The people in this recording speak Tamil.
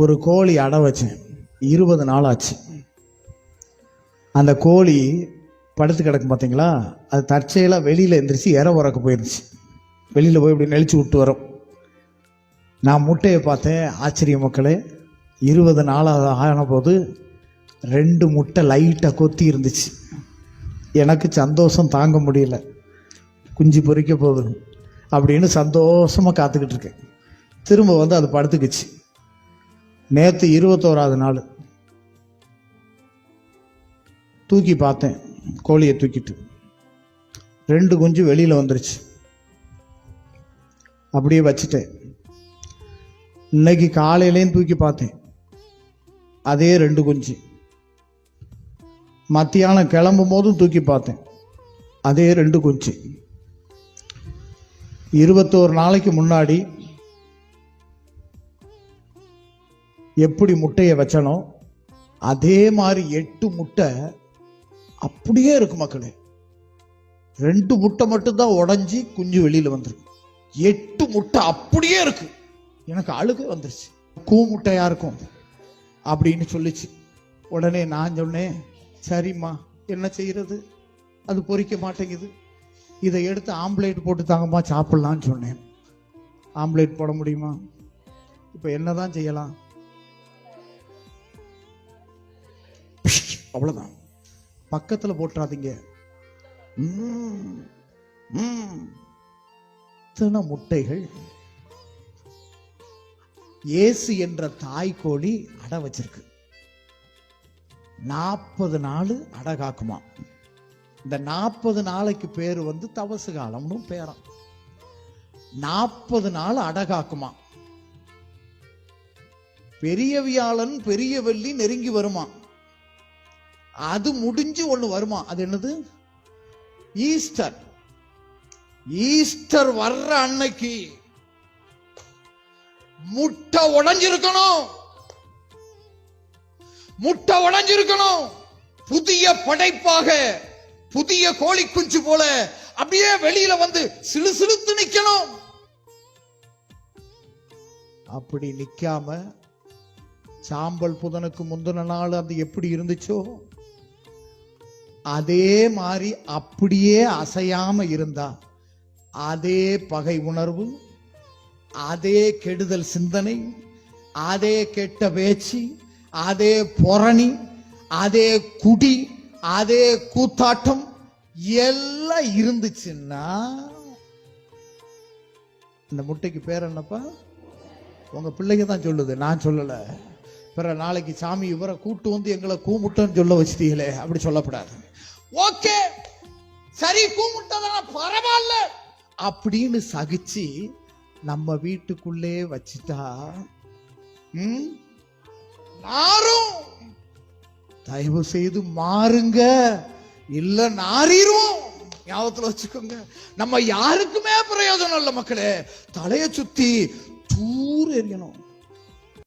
ஒரு கோழி அடை வச்சேன். இருபது நாள் ஆச்சு அந்த கோழி படுத்து கிடக்கும் பார்த்தீங்களா அது தற்செயலாக வெளியில் எந்திரிச்சு இற உறக்க போயிருந்துச்சு வெளியில் போய் இப்படி நெளிச்சு விட்டு வரும். நான் முட்டையை பார்த்தேன். ஆச்சரிய மக்களே இருபது நாளாக ஆன போது ரெண்டு முட்டை லைட்டாக கொத்தி இருந்துச்சு. எனக்கு சந்தோஷம் தாங்க முடியல. குஞ்சு பொறிக்க போகுது அப்படின்னு சந்தோஷமாக காத்துக்கிட்டு இருக்கேன். திரும்ப வந்து அது படுத்துக்குச்சு. நேற்று இருபத்தோராவது நாள். தூக்கி பார்த்தேன் கோழியை தூக்கிட்டு. ரெண்டு குஞ்சு வெளியில் வந்துருச்சு. அப்படியே வச்சுட்டேன். இன்னைக்கு காலையிலையும் தூக்கி பார்த்தேன். அதே ரெண்டு குஞ்சு. மத்தியானம் கிளம்பும் போதும் தூக்கி பார்த்தேன். அதே ரெண்டு குஞ்சு. இருபத்தோரு நாளைக்கு முன்னாடி எப்படி முட்டையை வச்சனோ அதே மாதிரி எட்டு முட்டை அப்படியே இருக்கு மக்களே. ரெண்டு முட்டை மட்டும்தான் உடஞ்சி குஞ்சு வெளியில் வந்திருக்கு. எட்டு முட்டை அப்படியே இருக்கு. எனக்கு அழுக வந்துருச்சு. கூ முட்டையா இருக்கும் அப்படின்னு சொல்லிச்சு. உடனே நான் சொன்னேன் சரிம்மா என்ன செய்யறது? அது பொரிக்க மாட்டேங்குது. இதை எடுத்து ஆம்லேட் போட்டு தாங்கம்மா சாப்பிட்லான்னு சொன்னேன். ஆம்லேட் போட முடியுமா? இப்போ என்னதான் செய்யலாம்? அவ்வளவுதான். பக்கத்துல போட்டுறாதீங்க. இத்தனை முட்டைகள். ஏசு என்ற தாய் கோழி அடை வச்சிருக்கு. நாற்பது நாள் அடை காக்குமா. இந்த நாற்பது நாளைக்கு பேர் வந்து தவசு காலம்னு பேரம். நாற்பது நாள் அடை காக்குமா. பெரிய வியாழன் பெரிய வெள்ளி நெருங்கி வருமா. அது முடிஞ்சு ஒன்று வருமா? அது என்னது? ஈஸ்டர் ஈஸ்டர் வர்ற அன்னைக்கு முட்டை உடஞ்சிருக்கணும். முட்டை உடஞ்சிருக்கணும். புதிய படைப்பாக புதிய கோழி குஞ்சு போல அப்படியே வெளியில வந்து சிலு சிலுத்து நிக்கணும். அப்படி நிக்காம சாம்பல் புதனுக்கு முந்தின நாள் அது எப்படி இருந்துச்சோ? அதே மாதிரி அப்படியே அசையாம இருந்தா அதே பகை உணர்வு அதே கெடுதல் சிந்தனை அதே கெட்ட பேச்சு அதே பொறணி அதே குடி அதே கூத்தாட்டம் எல்லாம் இருந்துச்சுன்னா இந்த முட்டைக்கு பேர் என்னப்பா? உங்க பிள்ளைங்க தான் சொல்லுது. நான் சொல்லல. பிற நாளைக்கு சாமி இவரை கூட்டு வந்து எங்களை கூமுட்டன்னு சொல்ல வச்சிட்டீங்களே அப்படி சொல்லப்படாது. ஓகே. சரி கூமுட்டதான் பரவாயில்ல. அப்படின்னு சகிச்சு நம்ம வீட்டுக்குள்ளே வச்சுட்டா நாரும் தயவு செய்து மாறுங்க. இல்ல நாறிரும் ஞாபகத்துல வச்சுக்கோங்க. நம்ம யாருக்குமே பிரயோஜனம் இல்லை மக்களே. தலைய சுத்தி தூர் எறியணும்.